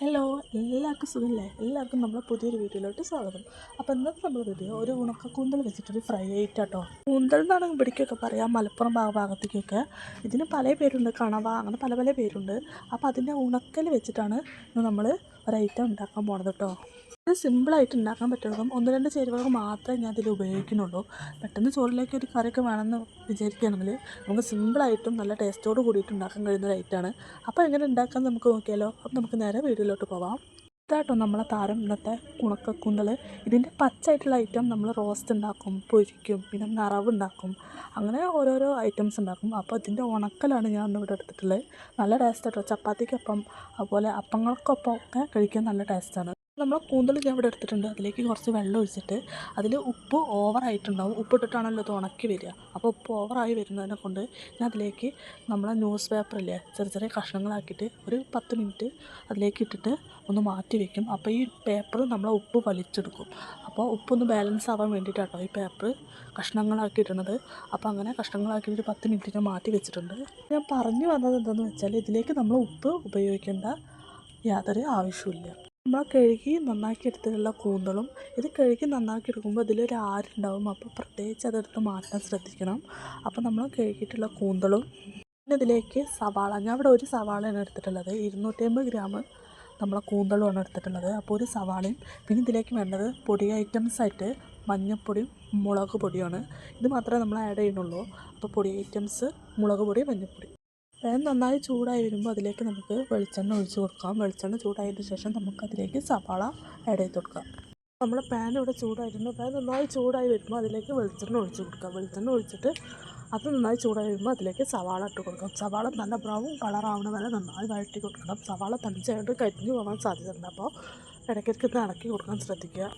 Hello എല്ലാവർക്കും സുഖമില്ലേ എല്ലാവർക്കും നമ്മളെ പുതിയൊരു വീഡിയോയിലോട്ട് സ്വാഗതം. അപ്പോൾ ഇന്നത്തെ നമ്മൾ വീഡിയോ ഒരു ഉണക്ക കൂന്തൽ വെച്ചിട്ടൊരു ഫ്രൈ ആയിട്ട് കേട്ടോ കൂന്തൽ എന്നാണ് ഇവിടേക്കൊക്കെ പറയാം മലപ്പുറം ഭാഗ ഭാഗത്തേക്കൊക്കെ. ഇതിന് പല പേരുണ്ട് കണവ അങ്ങനെ പല പല പേരുണ്ട്. അപ്പോൾ അതിന്റെ ഉണക്കൽ വെച്ചിട്ടാണ് ഇന്ന് നമ്മൾ ഒരു ഐറ്റം ഉണ്ടാക്കാൻ പോണത് കേട്ടോ ഇത് സിമ്പിളായിട്ട് ഉണ്ടാക്കാൻ പറ്റുന്നതും ഒന്ന് രണ്ട് ചേരുവകൾ മാത്രമേ ഞാൻ ഇതിൽ ഉപയോഗിക്കുന്നുള്ളൂ. പെട്ടെന്ന് ചോറിലേക്ക് ഒരു കറിയൊക്കെ വേണമെന്ന് വിചാരിക്കുകയാണെങ്കിൽ നമുക്ക് സിമ്പിളായിട്ടും നല്ല ടേസ്റ്റോട് കൂടിയിട്ട് ഉണ്ടാക്കാൻ കഴിയുന്ന ഒരു ഐറ്റമാണ്. അപ്പോൾ എങ്ങനെ ഉണ്ടാക്കാൻ നമുക്ക് നോക്കിയാലോ. അപ്പോൾ നമുക്ക് നേരെ വീഡിയോയിലോട്ട് പോവാം. ഇതാട്ടോ നമ്മളെ താരം. ഇന്നത്തെ കുണക്കക്കുന്നൽ ഇതിന്റെ പച്ചായിട്ടുള്ള ഐറ്റം നമ്മൾ റോസ്റ്റ് ഉണ്ടാക്കും പൊരിക്കും പിന്നെ നിറവ് ഉണ്ടാക്കും. അങ്ങനെ ഓരോരോ ഐറ്റംസ് ഉണ്ടാക്കും. അപ്പോൾ ഇതിന്റെ ഉണക്കലാണ് ഞാൻ ഇവിടെ എടുത്തിട്ടുള്ളത്. നല്ല ടേസ്റ്റ് ആട്ടോ ചപ്പാത്തിക്കൊപ്പം അതുപോലെ അപ്പങ്ങൾക്കൊപ്പം ഒക്കെ കഴിക്കാൻ നല്ല ടേസ്റ്റാണ്. നമ്മൾ കൂന്തൽ ഞാൻ ഇവിടെ എടുത്തിട്ടുണ്ട്. അതിലേക്ക് കുറച്ച് വെള്ളം ഒഴിച്ചിട്ട് അതിൽ ഉപ്പ് ഓവറായിട്ടുണ്ടാവും ഉപ്പിട്ടിട്ടാണല്ലോ ഇത് ഉണക്കി വരിക. അപ്പോൾ ഉപ്പ് ഓവറായി വരുന്നതിനെ കൊണ്ട് ഞാൻ അതിലേക്ക് നമ്മളെ ന്യൂസ് പേപ്പറില്ലേ ചെറിയ ചെറിയ കഷ്ണങ്ങളാക്കിയിട്ട് ഒരു പത്ത് മിനിറ്റ് അതിലേക്ക് ഇട്ടിട്ട് ഒന്ന് മാറ്റി വെക്കും. അപ്പോൾ ഈ പേപ്പർ നമ്മളെ ഉപ്പ് വലിച്ചെടുക്കും. അപ്പോൾ ഉപ്പൊന്ന് ബാലൻസ് ആവാൻ വേണ്ടിയിട്ടാട്ടോ ഈ പേപ്പർ കഷ്ണങ്ങളാക്കി ഇടുന്നത് അപ്പോൾ അങ്ങനെ കഷ്ണങ്ങളാക്കി ഒരു പത്ത് മിനിറ്റ് ഞാൻ മാറ്റി വെച്ചിട്ടുണ്ട്. ഞാൻ പറഞ്ഞു വന്നത് എന്താണെന്ന് വെച്ചാൽ ഇതിലേക്ക് നമ്മൾ ഉപ്പ് ഉപയോഗിക്കേണ്ട യാതൊരു ആവശ്യമില്ല നമ്മൾ കഴുകി നന്നാക്കി എടുത്തിട്ടുള്ള കൂന്തളും ഇത് കഴുകി നന്നാക്കി എടുക്കുമ്പോൾ ഇതിലൊരു ആരുണ്ടാവും. അപ്പോൾ പ്രത്യേകിച്ച് അതെടുത്ത് മാറ്റാൻ ശ്രദ്ധിക്കണം. അപ്പോൾ നമ്മൾ കഴുകിയിട്ടുള്ള കൂന്തളും പിന്നെ ഇതിലേക്ക് സവാള. ഞാൻ ഇവിടെ ഒരു സവാളയാണ് എടുത്തിട്ടുള്ളത്. ഇരുന്നൂറ്റമ്പത് ഗ്രാം നമ്മളെ കൂന്തളുമാണ് എടുത്തിട്ടുള്ളത്. അപ്പോൾ ഒരു സവാളയും പിന്നെ ഇതിലേക്ക് വേണ്ടത് പൊടി ഐറ്റംസ് ആയിട്ട് മഞ്ഞൾപ്പൊടിയും മുളക് പൊടിയാണ്. ഇത് മാത്രമേ നമ്മൾ ആഡ് ചെയ്യുന്നുള്ളൂ. അപ്പോൾ പൊടി ഐറ്റംസ് മുളക് പൊടി മഞ്ഞൾപ്പൊടി പാൻ നന്നായി ചൂടായി വരുമ്പോൾ അതിലേക്ക് നമുക്ക് വെളിച്ചെണ്ണ ഒഴിച്ച് കൊടുക്കാം. വെളിച്ചെണ്ണ ചൂടായതിന് ശേഷം നമുക്ക് അതിലേക്ക് സവാള ആഡ് ചെയ്ത് കൊടുക്കാം. നമ്മൾ പാൻ ഇവിടെ ചൂടായിരുന്നു പാൻ നന്നായി ചൂടായി വരുമ്പോൾ അതിലേക്ക് വെളിച്ചെണ്ണ ഒഴിച്ച് കൊടുക്കാം. വെളിച്ചെണ്ണ ഒഴിച്ചിട്ട് അത് നന്നായി ചൂടായി വരുമ്പോൾ അതിലേക്ക് സവാള ഇട്ട് കൊടുക്കാം. സവാള നല്ല ബ്രൗൺ കളറാവുന്ന വരെ നന്നായി വഴറ്റി കൊടുക്കണം. സവാള തനിച്ചായിട്ട് കരിഞ്ഞു പോകാൻ സാധ്യതയുണ്ട്. അപ്പോൾ ഇടയ്ക്കിടയ്ക്ക് ഇത് ഇളക്കി കൊടുക്കാൻ ശ്രദ്ധിക്കുക.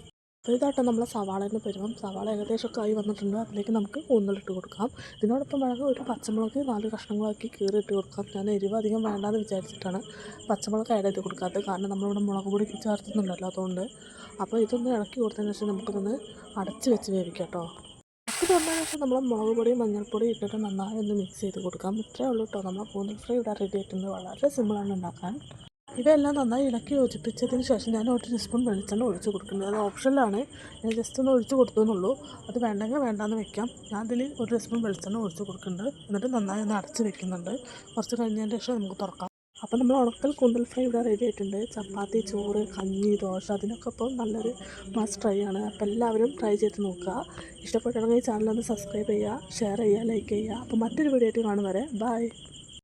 അപ്പോൾ നമ്മൾ സവാളേന്റെ വരുമ്പം സവാള ഏകദേശമൊക്കെ ആയി വന്നിട്ടുണ്ട്. അതിലേക്ക് നമുക്ക് ഊന്നലിട്ട് കൊടുക്കാം. ഇതിനോടൊപ്പം വേണമെങ്കിൽ ഒരു പച്ചമുളക് നാല് കഷ്ണങ്ങളാക്കി കീറിയിട്ട് കൊടുക്കാം. ഞാൻ എരിവ് അധികം വേണ്ടാന്ന് വിചാരിച്ചിട്ടാണ് പച്ചമുളക് ആഡ് ചെയ്ത് കൊടുക്കാത്തത്. കാരണം നമ്മളിവിടെ മുളക് പൊടി ചേർത്തുന്നുണ്ടല്ലോ അതുകൊണ്ട്. അപ്പോൾ ഇതൊന്ന് ഇളക്കി കൊടുത്തതിന് ശേഷം നമുക്കിതൊന്ന് അടച്ച് വെച്ച് വേവിക്കാം കേട്ടോ ഇളക്കി തുറന്നതിന് ശേഷം നമ്മൾ മുളക് പൊടി മഞ്ഞൾപ്പൊടി ഇട്ടിട്ട് നന്നായി ഒന്ന് മിക്സ് ചെയ്ത് കൊടുക്കാം. ഇത്രയേ ഉള്ളൂ കേട്ടോ നമ്മൾ കൂന്തൽ ഫ്രൈ ഇവിടെ റെഡി ആയിട്ടുണ്ട്. വളരെ സിമ്പിളാണ് ഉണ്ടാക്കാൻ. ഇവയെല്ലാം നന്നായി ഇളക്കി യോജിപ്പിച്ചതിന് ശേഷം ഞാൻ ഒരു ടീസ്പൂൺ വെളിച്ചെണ്ണ ഒഴിച്ച് കൊടുക്കുന്നത് അത് ഓപ്ഷനിലാണ് ഞാൻ ജസ്റ്റ് ഒന്ന് ഒഴിച്ച് കൊടുത്തെന്നുള്ളൂ അത് വേണ്ടെങ്കിൽ വേണ്ടാന്ന് വെക്കാം. ഞാൻ അതിൽ ഒരു ടീസ്പൂൺ വെളിച്ചെണ്ണ ഒഴിച്ച് കൊടുക്കുന്നുണ്ട്. എന്നിട്ട് നന്നായി ഒന്ന് അടച്ച് വെക്കുന്നുണ്ട്. കുറച്ച് കഴിഞ്ഞതിന് ശേഷം നമുക്ക് തുറക്കാം. അപ്പോൾ നമ്മൾ ഉണക്കൽ കൂന്തൽ ഫ്രൈ ഇവിടെ റെഡി ആയിട്ടുണ്ട്. ചപ്പാത്തി ചോറ് കഞ്ഞി ദോശ അതിനൊക്കെ ഇപ്പോൾ നല്ലൊരു മസ്റ്റ് ട്രൈ ആണ്. അപ്പോൾ എല്ലാവരും ട്രൈ ചെയ്ത് നോക്കുക. ഇഷ്ടപ്പെട്ടാണെങ്കിൽ ചാനൽ ഒന്ന് സബ്സ്ക്രൈബ് ചെയ്യുക ഷെയർ ചെയ്യുക ലൈക്ക് ചെയ്യുക. അപ്പോൾ മറ്റൊരു വീഡിയോ ആയിട്ട് കാണും വരെ. ബൈ